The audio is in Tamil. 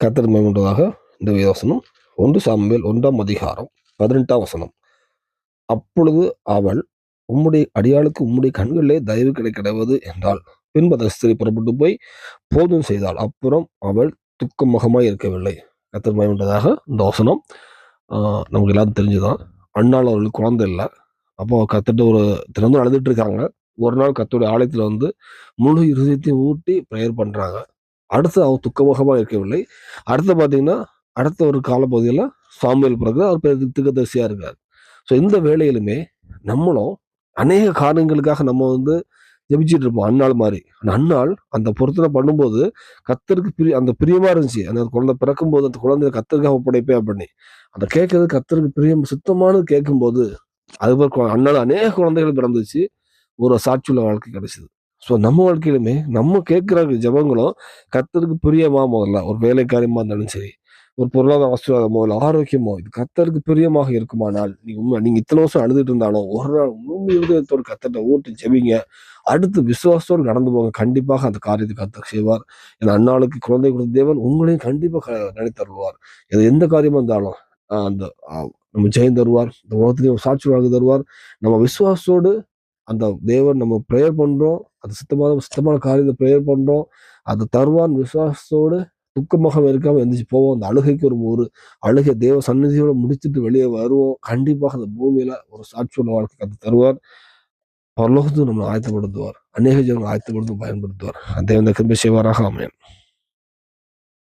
கத்தர் மேம்பட்டதாக இந்த வேதவசனம் ஒன்று சாமுவேல் ஒன்றாம் அதிகாரம் பதினெட்டாம் வசனம். அப்பொழுது அவள் உம்முடைய அடியாளுக்கு உம்முடைய கண்களிலே தயவு கிடைக்கிறது என்றால் பின்பு அந்த ஸ்திரீ புறப்பட்டு போய் போதும் செய்தாள். அப்புறம் அவள் துக்கமுகமாய் இருக்கவில்லை. கத்தர் மேம்பட்டதாக இந்த வசனம். நமக்கு எல்லாரும் தெரிஞ்சுதான். அண்ணால் அவர்களுக்கு குழந்தை இல்லை. அப்போ கத்துட்டு ஒரு திறந்து அழுதுட்டு இருக்காங்க. ஒரு நாள் கத்தோடைய ஆலயத்தில் வந்து முழு இருதயத்தையும் ஊட்டி ப்ரேயர் பண்ணுறாங்க அடுத்து அவர் துக்கமுகமாக இருக்கவில்லை. அடுத்து பார்த்தீங்கன்னா அடுத்த ஒரு காலப்பகுதியில் சாமியல் பிறகு அவர் பேர் திக்கதரிசியா இருக்கார். ஸோ இந்த வேலையிலுமே நம்மளும் அநேக காரணங்களுக்காக நம்ம வந்து ஜெபிச்சுட்டு இருப்போம். அன்னாள் மாதிரி. ஆனா அன்னாள் அந்த பொருத்தனை பண்ணும்போது கத்தருக்கு பிரி அந்த பிரியமா இருந்துச்சு. அந்த குழந்தை பிறக்கும் போது அந்த குழந்தைய கத்தருக்காக ஒப்படைப்பே பண்ணி. அந்த கேட்கறது கத்தருக்கு பிரியம் சுத்தமானது கேட்கும்போது அதுபோல் அண்ணால் அநேக குழந்தைகள் பிறந்துச்சு. ஒரு சாட்சியுள்ள வாழ்க்கை கிடைச்சிது. ஸோ நம்ம வாழ்க்கையிலுமே நம்ம கேட்குற ஜெபங்களும் கத்தருக்கு பிரியமா முதல்ல. ஒரு வேலை இருந்தாலும் சரி ஒரு பொருளாதார ஆசீர்வாதமோ இல்லை ஆரோக்கியமோ இது கத்தருக்கு பிரியமாக இருக்குமானால் நீங்கள் உண்மை நீங்கள் இத்தனை வருஷம் அழுதுட்டு இருந்தாலும் ஒரு நாள் உண்மை இருதயத்தோடு கத்தட்ட ஓட்டு ஜெபிங்க. அடுத்து விசுவாசத்தோடு நடந்து போங்க. கண்டிப்பாக அந்த காரியத்தை கத்தர் செய்வார். என் அண்ணாளுக்கு குழந்தை கொடுத்த தேவன் உங்களையும் கண்டிப்பாக நினைத்தருவார் இது எந்த காரியமாக இருந்தாலும் அந்த நம்ம ஜெயம் தருவார். இந்த உலகத்துலேயும் சாட்சி வாங்கி தருவார். நம்ம விசுவாசத்தோடு அந்த தேவன் நம்ம ப்ரேயர் பண்ணுறோம் அது சுத்தமான சுத்தமான காரியத்தை ப்ரேயர் பண்ணுறோம் அது தருவான் விசுவாசத்தோடு துக்கமாக இருக்காமல் எந்திரிச்சு போவோம். அந்த அழுகைக்கு ஒரு ஒரு அழுகை தேவ சன்னதியோடு முடிச்சுட்டு வெளியே வருவோம். கண்டிப்பாக அந்த பூமியில் ஒரு சாட்சியோட வாழ்க்கை கத்து தருவார். பரலோகத்துக்கு நம்மளை ஆயத்தப்படுத்துவார். அநேக ஜனங்களை ஆயத்தப்படுத்தும் பயன்படுத்துவார். அந்த இந்த கிருபை செய்வாராக. அமையன்